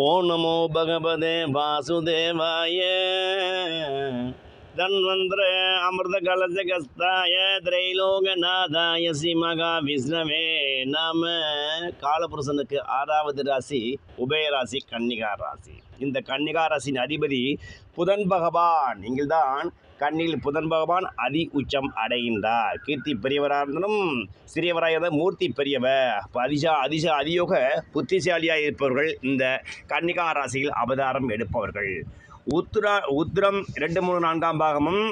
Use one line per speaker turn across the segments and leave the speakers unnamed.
ஓ நமோ பகவதே வாசுதேவாய. தன்வந்திர அமிர்த கலசகஸ்தாய திரைலோகநாதாய ஸ்ரீமகா விஷ்ணவே நாம காலபுருஷனுக்கு ஆறாவது ராசி உபயராசி கன்னிகா ராசி இந்த கன்னிகா ராசியின் அதிபதி புதன் பகவான் இங்கில்தான் கண்ணில் புதன் பகவான் அதி உச்சம் அடைகின்றார் கீர்த்தி பெரியவராக இருந்தாலும் சிறியவராக இருந்தால் மூர்த்தி பெரியவர் அப்போ அதிசா அதிச அதியோக புத்திசாலியாக இருப்பவர்கள் இந்த கன்னிகா ராசியில் அவதாரம் எடுப்பவர்கள் உத்ரா உத்ரம் இரண்டு மூணு நான்காம் பாகமும்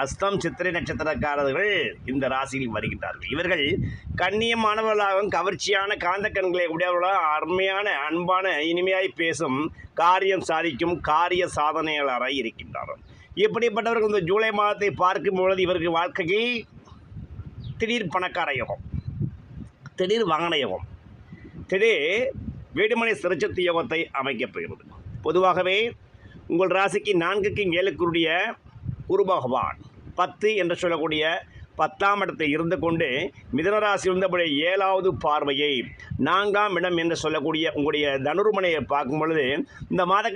அஸ்தம் சித்திரை நட்சத்திரக்காரர்கள் இந்த ராசியில் வருகின்றார்கள். இவர்கள் கண்ணியமானவர்களாகவும் கவர்ச்சியான காந்த கண்களை உடையவர்களாக அருமையான அன்பான இனிமையாய் பேசும் காரியம் சாதிக்கும் காரிய சாதனையாளராக இருக்கின்றார்கள். இப்படிப்பட்டவர்கள் இந்த ஜூலை மாதத்தை பார்க்கும் பொழுது இவருக்கு வாழ்க்கையில் திடீர் பணக்கார யோகம் திடீர் வாகன யோகம் திடீர் வீடுமனை சிறச்சத்து யோகத்தை அமைக்கப்படுகிறது பொதுவாகவே உங்கள் ராசிக்கு நான்குக்கு ஏழுக்குரிய குரு பகவான். பத்து என்று சொல்லக்கூடிய பத்தாம் இடத்தை இருந்து கொண்டு மிதன ராசி இருந்தபடி ஏழாவது பார்வையை நான்காம் இடம் என்று சொல்லக்கூடிய உங்களுடைய தனுர்மனையை பார்க்கும் பொழுது இந்த மாத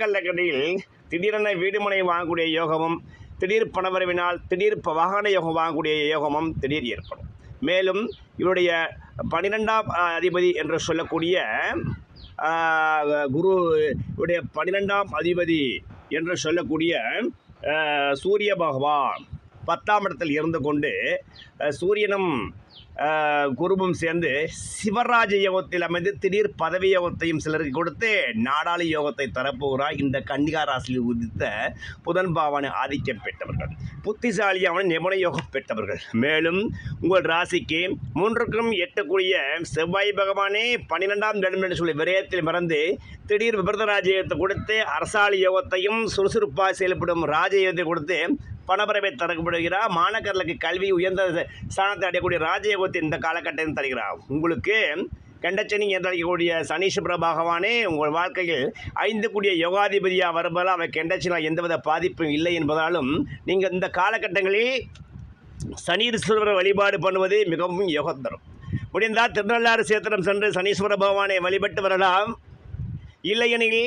திடீரென வீடுமனை வாங்கக்கூடிய யோகமும் திடீர் பணவரவினால் திடீர் ப- வாகன யோகம் வாங்கக்கூடிய யோகமும் திடீர் ஏற்படும். மேலும் இவருடைய பன்னிரெண்டாம் அதிபதி என்று சொல்லக்கூடிய குரு இவருடைய பன்னிரெண்டாம் அதிபதி என்று சொல்லக்கூடிய சூரிய பகவான். பத்தாம் இடத்தில் இருந்து கொண்டு சூரியனும் குருவும் சேர்ந்து சிவராஜ யோகத்தில் அமைந்து திடீர் பதவி யோகத்தையும் சிலருக்கு கொடுத்து நாடாளு யோகத்தை தரப்போகிறார் இந்த கன்னிகா ராசியில் உதித்த புதன் பாவனை ஆதிக்கம் பெற்றவர்கள். புத்திசாலியான நிபுண யோகம் பெற்றவர்கள். மேலும் உங்கள் ராசிக்கு மூன்றுக்கும் எட்டக்கூடிய செவ்வாய் பகவானே பன்னிரெண்டாம் இடம் என்று சொல்லி விரயத்தில் மறந்து திடீர் விபரத ராஜயோகத்தை கொடுத்து அரசாளி யோகத்தையும் சுறுசுறுப்பாக செயல்படும் ராஜயோகத்தை கொடுத்து பணபரவை தரப்படுகிறார் மாணக்கர்களுக்கு கல்வி உயர்ந்த ஸ்தானத்தை அடையக்கூடிய ராஜயோகத்தை இந்த காலகட்டத்தில் தருகிறார் உங்களுக்கு கண்டச்சனி என்றழைக்கக்கூடிய சனீஸ்வர பகவானே உங்கள் வாழ்க்கையில் ஐந்து கூடிய யோகாதிபதியாக வருவதால் அவர் கெண்டச்சினால் எந்தவித பாதிப்பும் இல்லை என்பதாலும் நீங்கள் இந்த காலகட்டங்களில் சனீஸ்வரர் வழிபாடு பண்ணுவது மிகவும் யோகம் தரும். முடிந்தால் திருநள்ளாறு சேத்திரம் சென்று சனீஸ்வர பகவானை வழிபட்டு வரலாம். இல்லையெனில்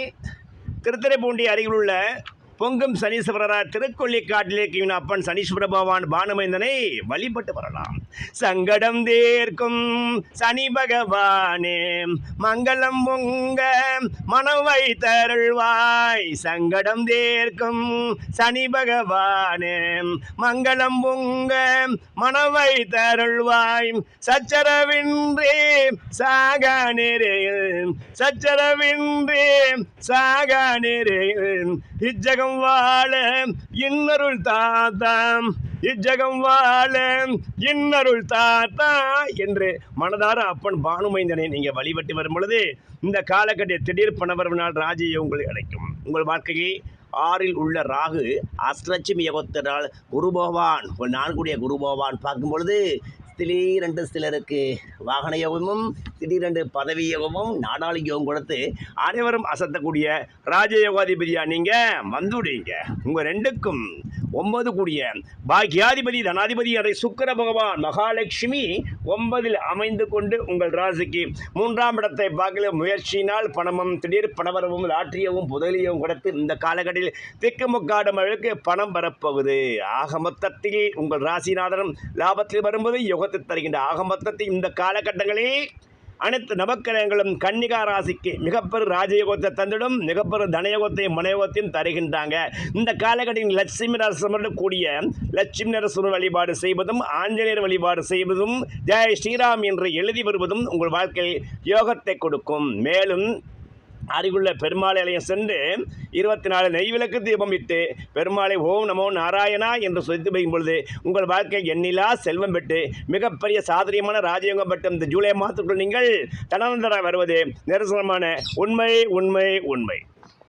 திருத்துறைப்பூண்டி அருகில் உள்ள பொங்கும் சனீஸ்வரரார் திருக்கொள்ளிக்காட்டில் இருக்கும் அப்பன் சனீஸ்வர பகவான் பானுமைந்தனை வழிபட்டு வரலாம். சங்கடம் தேர்க்கும் சனி பகவானே மங்களம் பொங்க மனவை தருள்வாய். சங்கடம் தேர்க்கும் சனி பகவானே மங்களம் பொங்க மனவை தருள்வாய். சச்சரவின்றி சாக நெறியில் சச்சரவின்றி சாக நெறியில் இச்சகம் வாழ இன்னருள் தாத்தாம். இச்சகம் வாழ இன்னருள் தாத்தா என்று மனதார அப்பன் பானுமைந்தனை நீங்கள் வழிபட்டு வரும் பொழுது இந்த காலகட்ட திடீர் பணவரவினால் ராஜ்யம் உங்களை அழைக்கும் உங்கள் வாழ்க்கையை ஆறில் உள்ள ராகு அஷ்டலட்சுமி யோகத்தினால் குரு பகவான் ஒரு நான்குடைய குரு பகவான் பார்க்கும் பொழுது திடீரென்று சிலருக்கு வாகன யோகமும் திடீரென்று பதவி யோகமும் நாடாளு யோகம் கொடுத்து அனைவரும் அசத்தக்கூடிய ராஜயோகாதிபதியாக நீங்கள் வந்துடுவீங்க உங்கள் ரெண்டுக்கும் ஒன்பது கூடிய பாக்யாதிபதி தனாதிபதி அதை சுக்கர பகவான் மகாலட்சுமி ஒன்பதில் அமைந்து கொண்டு உங்கள் ராசிக்கு மூன்றாம் இடத்தை பார்க்கல. முயற்சியினால் பணமும் திடீர் பணவரவும் லாற்றியவும் புதலியவும் கொடுத்து இந்த காலகட்டத்தில் திக்கு முக்காடும் அளவுக்கு பணம் வரப்போகுது. ஆக மொத்தத்தில் உங்கள் ராசிநாதனும் லாபத்தில் வரும்போது யுகத்தை தருகின்ற ஆக மொத்தத்தில் இந்த காலகட்டங்களில் அனைத்து நவக்கிரகங்களும் கன்னிகா ராசிக்கு மிகப்பெரும் ராஜயோகத்தை தந்திடும் மிகப்பெரும் தனயோகத்தையும் மனயோகத்தையும் தருகின்றாங்க. இந்த காலகட்டத்தில் லட்சுமி நரசமருடன் கூடிய லட்சுமி நரசிம்மர் வழிபாடு செய்வதும் ஆஞ்சநேயர் வழிபாடு செய்வதும் ஜெய ஸ்ரீராம் என்று எழுதி வருவதும் உங்கள் வாழ்க்கையில் யோகத்தை கொடுக்கும். மேலும் அருகுள்ள பெருமாள் ஆலயம் சென்று இருபத்தி நாலு நெய்விளக்கு தீபம் இட்டு பெருமாளை ஓம் நமோ நாராயணா என்று சொல்லித்து வைக்கும் பொழுது உங்கள் வாழ்க்கை எண்ணிலா செல்வம் பெற்று மிகப்பெரிய சாதரியமான ராஜயோகம் பெற்ற இந்த ஜூலை மாதத்துக்குள் நீங்கள் தனந்தர வருவது நிரசனமான உண்மை உண்மை உண்மை.